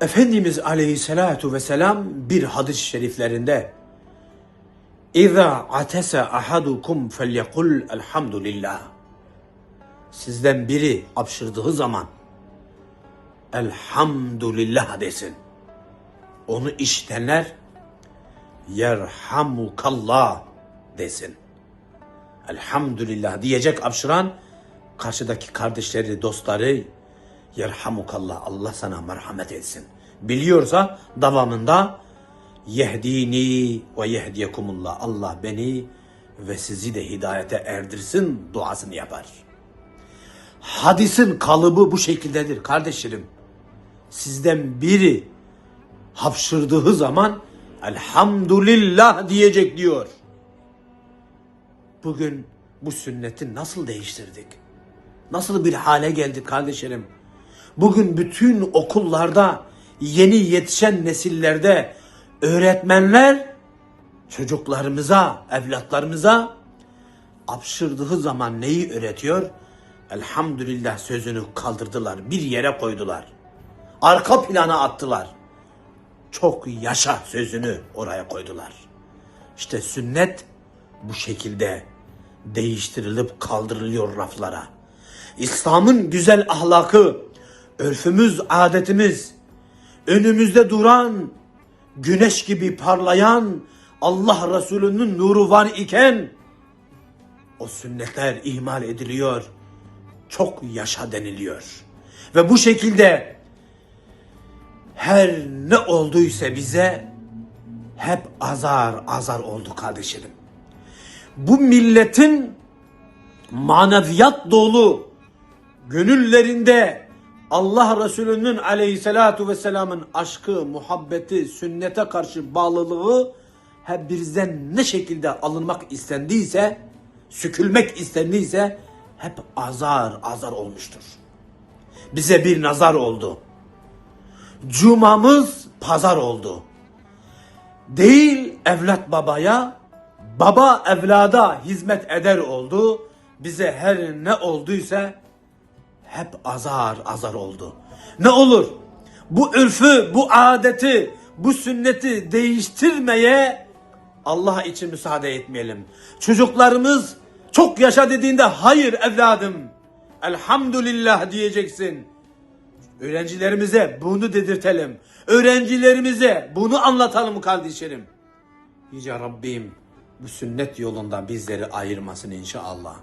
Efendimiz Aleyhisselatu vesselam bir hadis-i şeriflerinde İza atese ahadukum felyekul elhamdülillah. Sizden biri apşırdığı zaman elhamdülillah desin. Onu işitenler yerhamukallah desin. Elhamdülillah diyecek apşıran karşıdaki kardeşleri, dostları yerhamukallah Allah sana merhamet etsin. Biliyorsa devamında yehdini ve yehdiyekumullah Allah beni ve sizi de hidayete erdirsin duasını yapar. Hadisin kalıbı bu şekildedir kardeşlerim. Sizden biri hapşırdığı zaman elhamdülillah diyecek diyor. Bugün bu sünneti nasıl değiştirdik? Nasıl bir hale geldik kardeşlerim? Bugün bütün okullarda yeni yetişen nesillerde öğretmenler çocuklarımıza, evlatlarımıza apşırdığı zaman neyi öğretiyor? Elhamdülillah sözünü kaldırdılar, bir yere koydular. Arka plana attılar. Çok yaşa sözünü oraya koydular. İşte sünnet bu şekilde değiştirilip kaldırılıyor raflara. İslam'ın güzel ahlakı, örfümüz, adetimiz, önümüzde duran, güneş gibi parlayan Allah Resulü'nün nuru var iken o sünnetler ihmal ediliyor. Çok yaşa deniliyor. Ve bu şekilde her ne olduysa bize hep azar azar oldu kardeşlerim. Bu milletin maneviyat dolu gönüllerinde Allah Resulü'nün aleyhissalatu vesselamın aşkı, muhabbeti, sünnete karşı bağlılığı hep bizden ne şekilde alınmak istendiyse, sükülmek istendiyse hep azar azar olmuştur. Bize bir nazar oldu. Cumamız pazar oldu. Değil evlat babaya, baba evlada hizmet eder oldu. Bize her ne olduysa hep azar azar oldu. Ne olur bu ürfü, bu adeti, bu sünneti değiştirmeye Allah için müsaade etmeyelim. Çocuklarımız çok yaşa dediğinde hayır evladım elhamdülillah diyeceksin. Öğrencilerimize bunu dedirtelim. Öğrencilerimize bunu anlatalım kardeşlerim. Yüce Rabbim bu sünnet yolunda bizleri ayırmasın inşallah.